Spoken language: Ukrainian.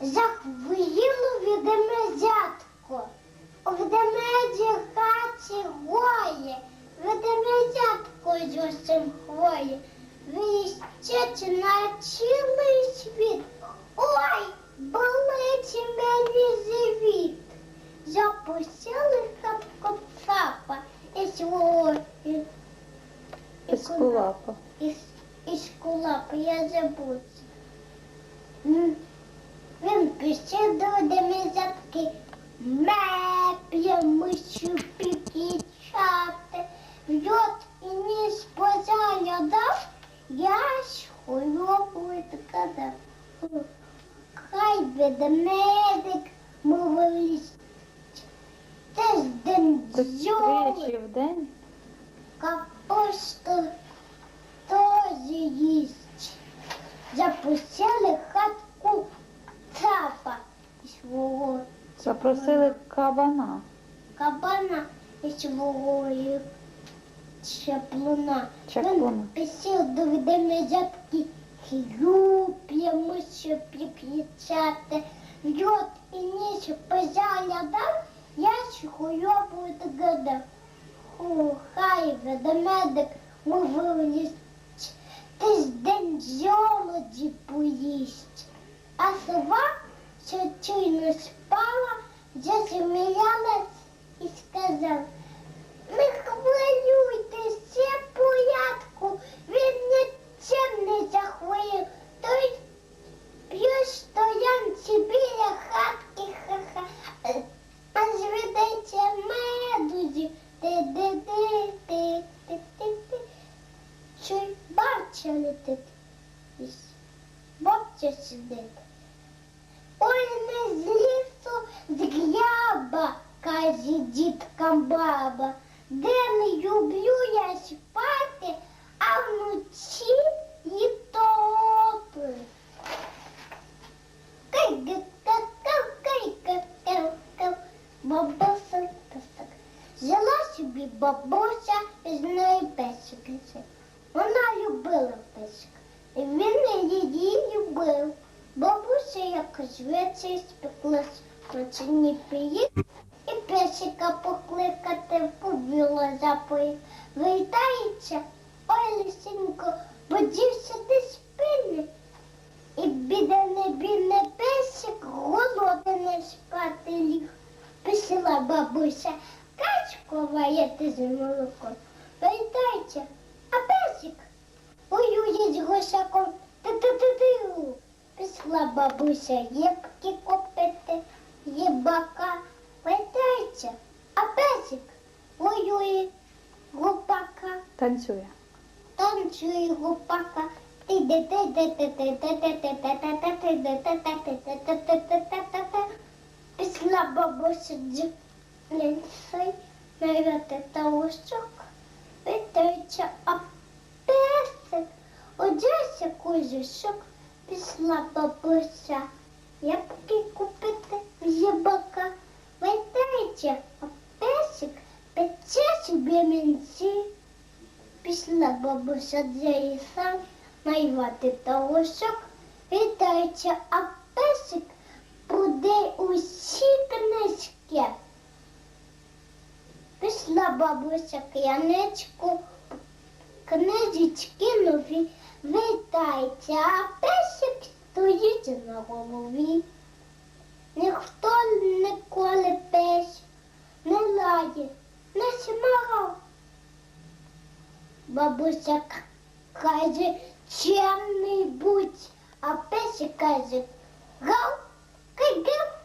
захворіло ведмедятко. У ведмеді хаті гоє, ведмедятко зовсім хворі. Вищить на цілий світ. Ой, болить мені живіт. Запустили хапку цапа і свого і, і Ескулапа. із, із кулапа, я забув. М, Він пішов до демізятки, меп'є мишу пікічати, і ніс позая дав, я ж хуйовую казав. Хай ведмедик мовив Теж день дзьоли. Капусту теж їсть. Запустили хатку цапа і свого Запросили кабана. кабана і свого чаплуна. Чаклуна. Він писав до ведмедятки хлюп'ємо, щоб прикричати. В'йот і ніч позаглядав, я ж хуйобу догадав. Ху, хай ведмедик мовив ти ж день золоді поїсть. А сова, що чуйно спала, засміялась і сказав, не хвилюйтесь, все в порядку, він нічим не захворів. Той п'є стоянці біля хатки, ха-ха, а зведеться медузі. Ти-ти-ти-ти-ти-ти-ти. Чи бачили ти? Бабця сидить. Ой, не з лісу згряба, каже діткам баба. Де не люблю я спати, а вночі і топи. Бабуся песик. Взяла собі бабуся з нею песика. Вона любила песика. І він її любив. Бабуся якось ввечері спеклась на ціні пиї песика покликати побіла запої. Вертається, ой, лисенько, бодівся десь пильний. І біда не бідне песик, голодний спати ліг. Писала бабуся, качку ваяти з молоком. Вертається, а песик воює з гусаком. Ти-ти-ти-ти. Пішла бабуся єбки купити, єбака. Вертається, а песик воює гупака. Танцює. Танцює гупака. Після бабуся дзюлінцей навіти таушок, витається, а песик одягся козюшок. Пішла бабуся ябки купити в єбака. Витається, а песик пече собі мінці. Пішла бабуся для ліса найвати таушок, вітається, а песик буде усі книжки. Пішла бабуся к'яничку, книжечки нові, вітається, а песик стоїть на голові. Бабуся каже, чим не будь, а песик каже, гав, кай гав.